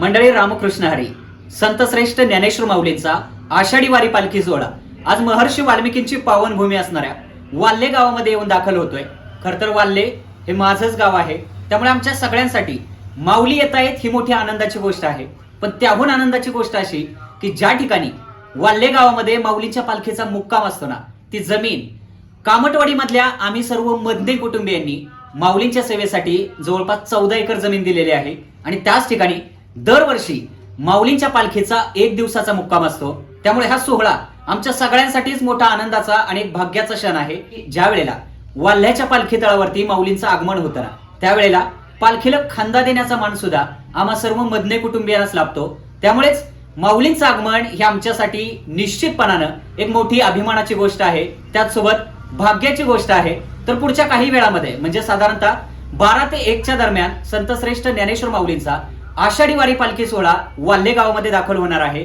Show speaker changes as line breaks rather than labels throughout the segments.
मंडळी रामकृष्ण हरी संतश्रेष्ठ ज्ञानेश्वर माऊलींचा आषाढी वारी पालखी सोहळा. आज महर्षी वाल्मिकींची पावनभूमी असणाऱ्या वाल्ले गावामध्ये येऊन दाखल होतोय. खर तर वाल्ले हे माझंच गाव आहे. त्यामुळे आमच्या सगळ्यांसाठी माऊली येत आहेत ही मोठी आनंदाची गोष्ट आहे. पण त्याहून आनंदाची गोष्ट अशी की ज्या ठिकाणी वाल्ले गावामध्ये माऊलीच्या पालखीचा मुक्काम असतो ना ती जमीन कामटवाडी मधल्या आम्ही सर्व मधले कुटुंबियांनी माऊलींच्या सेवेसाठी जवळपास चौदा एकर जमीन दिलेली आहे. आणि त्याच ठिकाणी दरवर्षी माऊलींच्या पालखीचा एक दिवसाचा मुक्काम असतो. त्यामुळे हा सोहळा आमच्या सगळ्यांसाठीच मोठा आनंदाचा आणि भाग्याचा क्षण आहे ज्या वेळेला वाल्ह्याच्या पालखी तळावरती माऊलींचं आगमन होतं. ना त्यावेळेला पालखीला खांदा देण्याचा मान सुद्धा आम्हा सर्व मधने कुटुंबियांनाच लाभतो. त्यामुळेच माऊलींचं आगमन हे आमच्यासाठी निश्चितपणानं एक मोठी अभिमानाची गोष्ट आहे. त्याचसोबत भाग्याची गोष्ट आहे. तर पुढच्या काही वेळामध्ये म्हणजे साधारणतः बारा ते एकच्या दरम्यान संतश्रेष्ठ ज्ञानेश्वर माऊलींचा आषाढी वारी पालखी सोहळा वाल्ले गावामध्ये दाखल होणार आहे.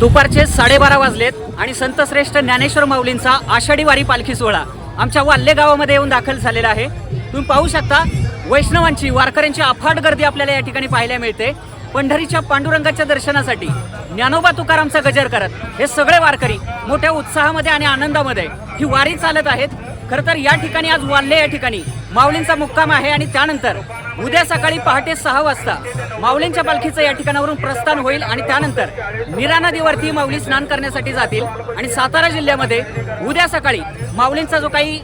दुपारचे साडेबारा वाजलेत आणि संतश्रेष्ठ ज्ञानेश्वर माऊलींचा आषाढी वारी पालखी सोहळा आमच्या वाल्ले गावामध्ये येऊन दाखल झालेला आहे. तुम्ही पाहू शकता वैष्णवांची वारकऱ्यांची अफाट गर्दी आपल्याला या ठिकाणी पाहायला मिळते. पंढरीच्या पांडुरंगाच्या दर्शनासाठी ज्ञानोबा तुकारामचा गजर करत हे सगळे वारकरी मोठ्या उत्साहामध्ये आणि आनंदामध्ये ही वारी चालत आहेत. खरं तर या ठिकाणी आज वाल्हे या ठिकाणी. माऊलींचा मुक्काम आहे आणि त्यानंतर उद्या सकाळी पहाटे सहा वाजता माऊलींच्या पालखीचं या ठिकाणावरून प्रस्थान होईल आणि त्यानंतर निरा नदीवरती माऊली स्नान करण्यासाठी जातील. आणि सातारा जिल्ह्यामध्ये उद्या सकाळी माऊलींचा जो काही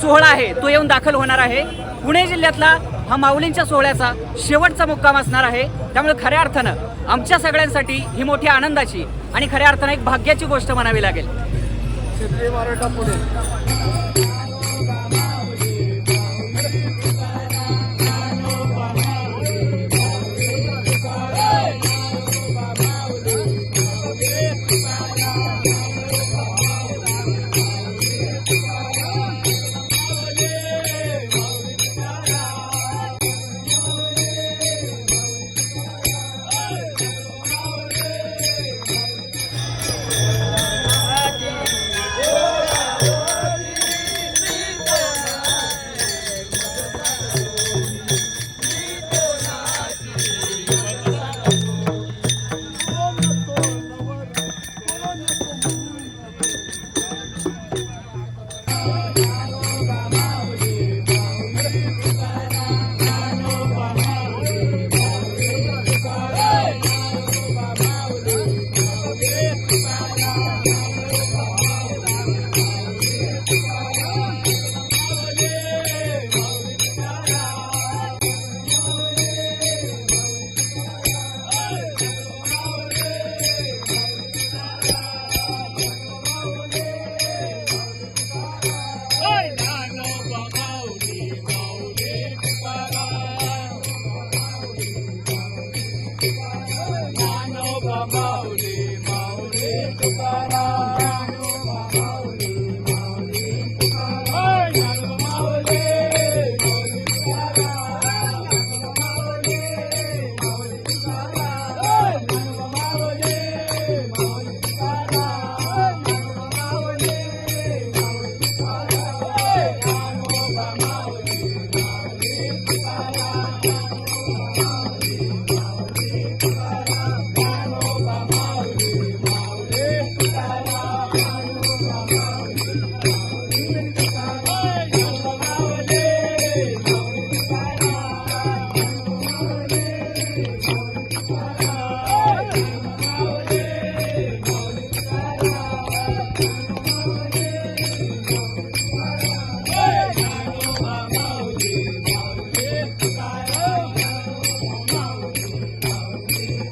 सोहळा आहे तो येऊन दाखल होणार आहे. पुणे जिल्ह्यातला हा माऊलींच्या सोहळ्याचा शेवटचा मुक्काम असणार आहे. त्यामुळे खऱ्या अर्थानं आमच्या सगळ्यांसाठी ही मोठी आनंदाची आणि खऱ्या अर्थानं एक भाग्याची गोष्ट म्हणावी लागेल.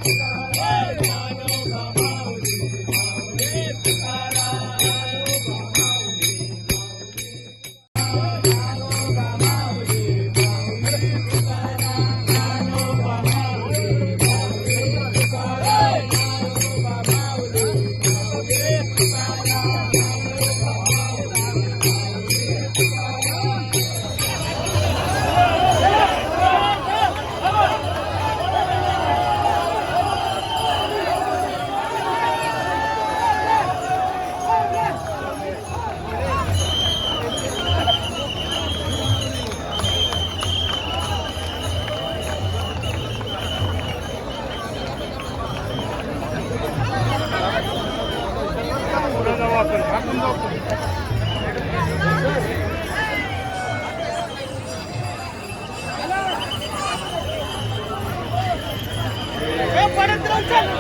Thank you.
क्षेत्रीय मराठा पुणे पुढे जाऊ आपण आपण जाऊ पुढे.
ए, परत राहून चल.